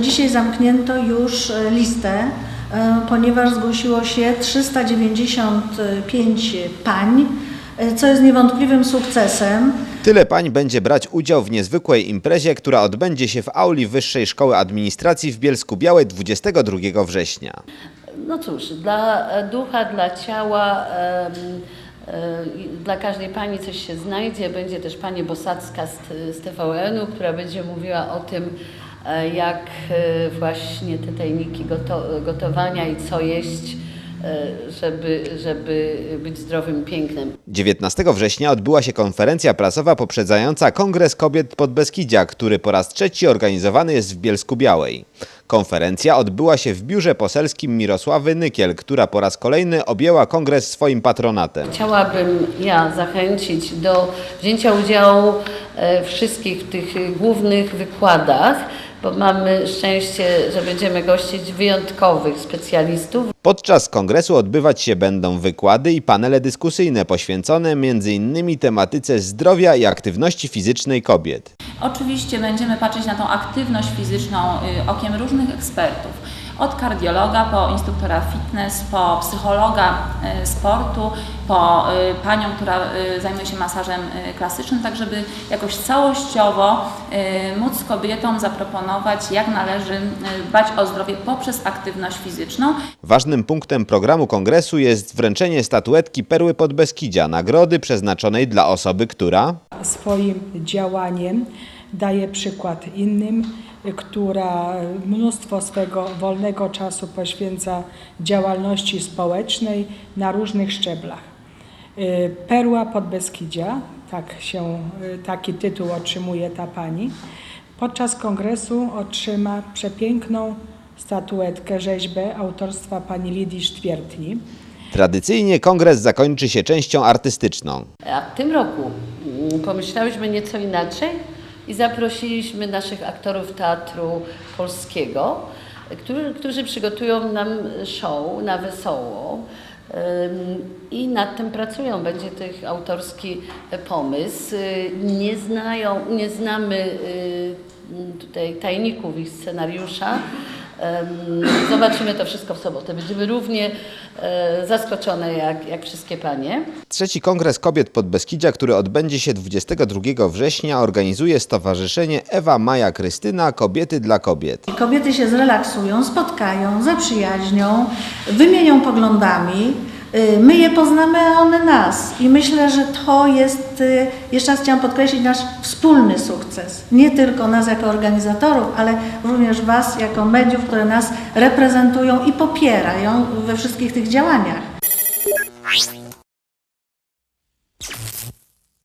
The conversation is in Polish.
Dzisiaj zamknięto już e, listę, e, ponieważ zgłosiło się 395 pań, e, co jest niewątpliwym sukcesem. Tyle pań będzie brać udział w niezwykłej imprezie, która odbędzie się w auli Wyższej Szkoły Administracji w Bielsku Białej 22 września. No cóż, dla ducha, dla ciała, i dla każdej pani coś się znajdzie. Będzie też pani Bosacka z, z TVN-u, która będzie mówiła o tym, e, jak e, właśnie te tajniki goto, gotowania i co jeść, e, żeby, żeby być zdrowym pięknem. 19 września odbyła się konferencja prasowa poprzedzająca Kongres Kobiet Podbeskidzia, który po raz trzeci organizowany jest w Bielsku Białej. Konferencja odbyła się w biurze poselskim Mirosławy Nykiel, która po raz kolejny objęła kongres swoim patronatem. Chciałabym ja zachęcić do wzięcia udziału e, wszystkich w tych głównych wykładach, bo mamy szczęście, że będziemy gościć wyjątkowych specjalistów. Podczas kongresu odbywać się będą wykłady i panele dyskusyjne poświęcone m.in. tematyce zdrowia i aktywności fizycznej kobiet. Oczywiście będziemy patrzeć na tą aktywność fizyczną y, okiem różnych ekspertów. Od kardiologa, po instruktora fitness, po psychologa y, sportu, po y, panią, która zajmuje się masażem klasycznym, tak żeby jakoś całościowo móc kobietom zaproponować, jak należy dbać o zdrowie poprzez aktywność fizyczną. Ważnym punktem programu kongresu jest wręczenie statuetki Perły Podbeskidzia, nagrody przeznaczonej dla osoby, która swoim działaniem daje przykład innym, która mnóstwo swego wolnego czasu poświęca działalności społecznej na różnych szczeblach. Y, Perła Podbeskidzia, tak się, y, taki tytuł otrzymuje ta pani, podczas kongresu otrzyma przepiękną statuetkę, rzeźbę autorstwa pani Lidii Sztwiertni. Tradycyjnie kongres zakończy się częścią artystyczną. A w tym roku mm, pomyślałyśmy nieco inaczej i zaprosiliśmy naszych aktorów teatru polskiego, którzy, którzy przygotują nam show na wesoło. I nad tym pracują. Będzie to ich autorski pomysł. Nie znają, nie znamy y, tutaj tajników ich scenariusza. Ym, Zobaczymy to wszystko w sobotę. Będziemy równie e, zaskoczone jak, jak wszystkie panie. Trzeci Kongres Kobiet Podbeskidzia, który odbędzie się 22 września, organizuje Stowarzyszenie Ewa Maja Krystyna Kobiety dla Kobiet. Kobiety się zrelaksują, spotkają, zaprzyjaźnią, wymienią poglądami. Y, My je poznamy, a one nas. I myślę, że to jest, y, jeszcze raz chciałam podkreślić, nasz wspólny sukces. Nie tylko nas jako organizatorów, ale również Was jako mediów, które nas reprezentują i popierają we wszystkich tych działaniach.